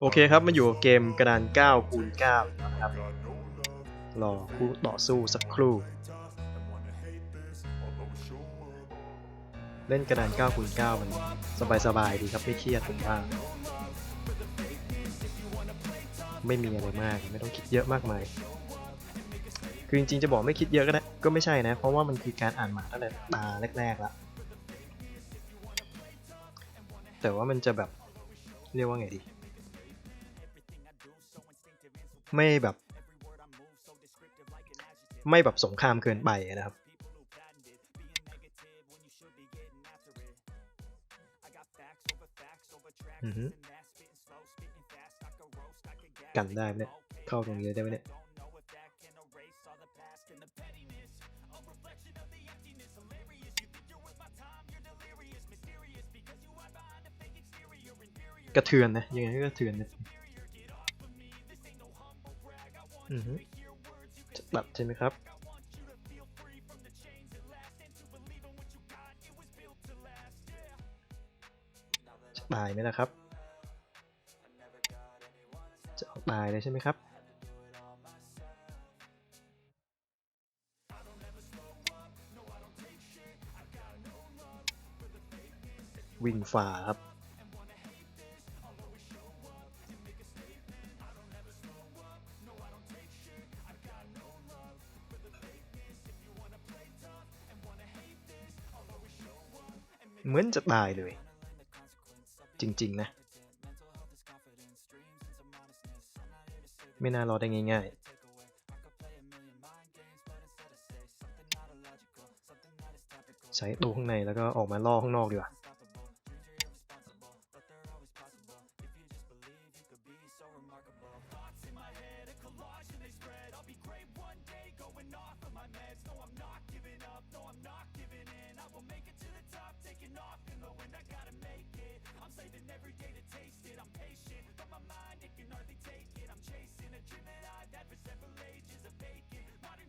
โอเคครับมาอยู่เกมกระดาน9คูณ9นะครับ รอคู่ต่อสู้สักครู่ เล่นกระดาน9คูณ9มันสบายๆดีครับไม่เครียดผมว่าไม่มีอะไรมากไม่ต้องคิดเยอะมากมาย คือจริงๆจะบอกไม่คิดเยอะก็ได้ก็ไม่ใช่นะ เพราะว่ามันคือการอ่านหมากตั้งแต่ตาแรกๆแล้วแต่ว่ามันจะแบบเรียกว่าไงดี ไม่แบบ ไม่แบบสงครามเกินไปนะครับ กันได้ไหมเนี่ย เข้าตรงนี้ได้ไหมเนี่ยกระเทือนนะยังไงก็กระเทือนนะ ตัดใช่ไหมครับ จะตายไหมล่ะครับ จะเอาตายเลยใช่ไหมครับ วิ่งฝ่าครับ เหมือนจะตายเลย จริงๆนะ ไม่น่ารอดได้ง่ายๆใช้ตัวข้างในแล้วก็ออกมาล่อข้างนอกดีกว่า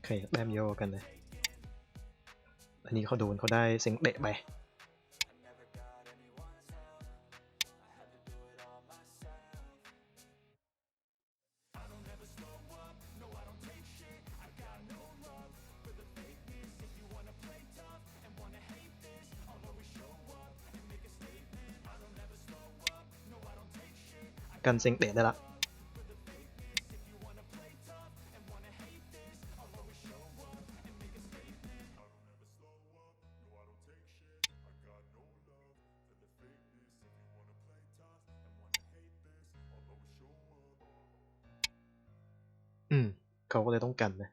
ครแต้มเยอะกันนะอันนี้เขาโดนเขาได้เซ็งเตะไปกันเซ็งเตะได้ละ เขาก็เลยต้องกันนะ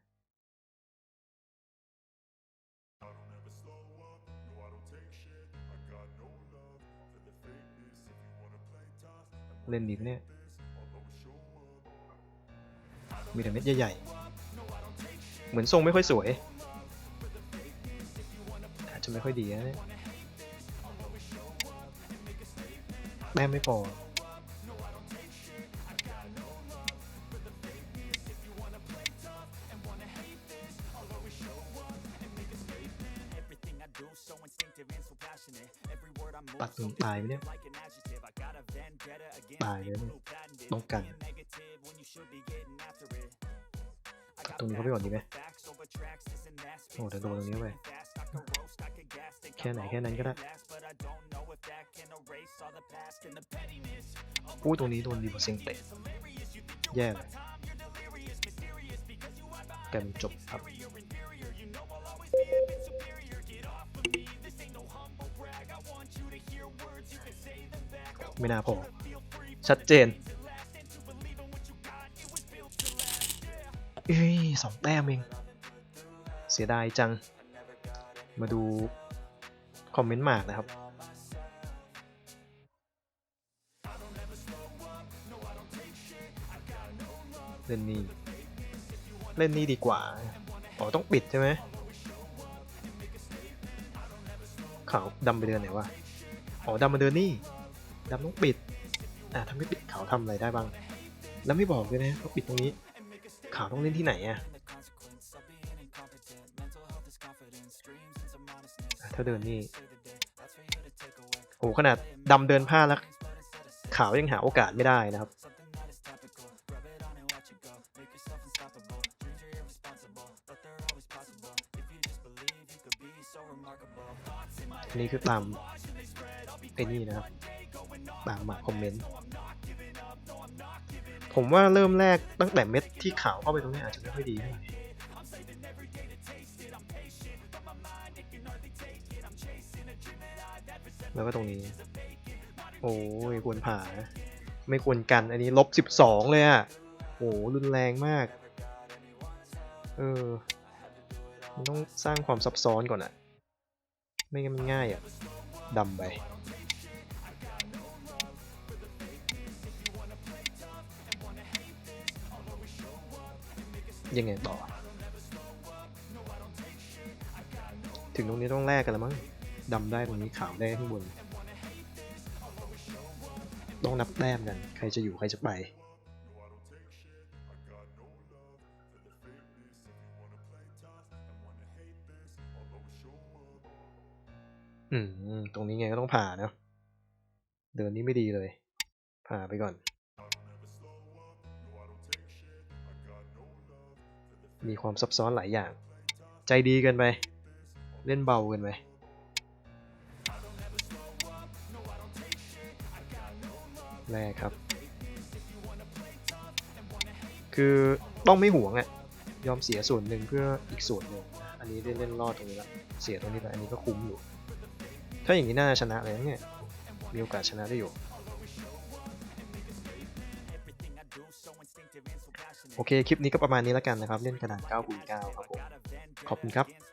เล่นดีปะเนี่ย มีแต่เม็ดใหญ่ๆ เหมือนทรงไม่ค่อยสวย อาจจะไม่ค่อยดีนะเนี่ไม่พอ ตัดถึงตายไหมเนี่ยตายเลยเนี่ยต้องกันตัดตรงนี้เขาไปก่อนดีไหมโอ้เดี๋ยวโดนตรงนี้ไปแค่ไหนแค่นั้นก็ได้อู้ตรงนี้โดนดีกว่าเซ็งเตะแย่เลยกันจบครับ ไม่น่าพอ ชัดเจนเอ้ยสองแต้มเอง เสียดายจัง มาดูคอมเมนต์หมากนะครับเล่นนี่เล่นนี่ดีกว่า อ๋อ ต้องปิดใช่ไหมขาวดำไปเดือนไหนวะ อ๋อดำมาเดินนี่ ดำต้องปิด อ่าถ้าไม่ปิดขาวทำอะไรได้บ้าง แล้วไม่บอกเลยนะเขาปิดตรงนี้ ขาวต้องเล่นที่ไหนอะถ้าเดินนี่โอ้ขนาดดำเดินผ้าแล้ว ขาวยังหาโอกาสไม่ได้นะครับนี่คือตามไอ้นี่นะครับ ตามมาคอมเมนต์ ผมว่าเริ่มแรกตั้งแต่เม็ดที่ขาวเข้าไปตรงนี้อาจจะไม่ค่อยดีเท่าไหร่แล้วก็ตรงนี้ โอ้ยควรผ่า ไม่ควรกัน อันนี้ลบสิบสองเลยอะ่ะโอ้รุนแรงมาก เออ มันต้องสร้างความซับซ้อนก่อนอะไม่งั้นมันง่ายอะดำไป ยังไงต่อ ถึงตรงนี้ต้องแลกกันแล้วมั้งดำได้ตรงนี้ขาวได้ข้างบน ต้องนับแต้มกัน ใครจะอยู่ใครจะไป อืม ตรงนี้ไงก็ต้องผ่าเนอะเดินนี้ไม่ดีเลย ผ่าไปก่อน มีความซับซ้อนหลายอย่าง ใจดีเกินไป เล่นเบาเกินไปแรกครับ คือต้องไม่หวงอะ่ะ ยอมเสียส่วนหนึ่งเพื่ออีกส่วนหนึ่ง อันนี้ได้เล่นรอดตรงนี้แล้วเสียตรงนี้ไปอันนี้ก็คุ้มอยู่ ถ้าอย่างนี้น่าชนะเลยนะเนี่ย มีโอกาสชนะได้อยู่ โอเค คลิปนี้ก็ประมาณนี้แล้วกันนะครับ เล่นกระดาน9คูณ9ครับผม ขอบคุณครับ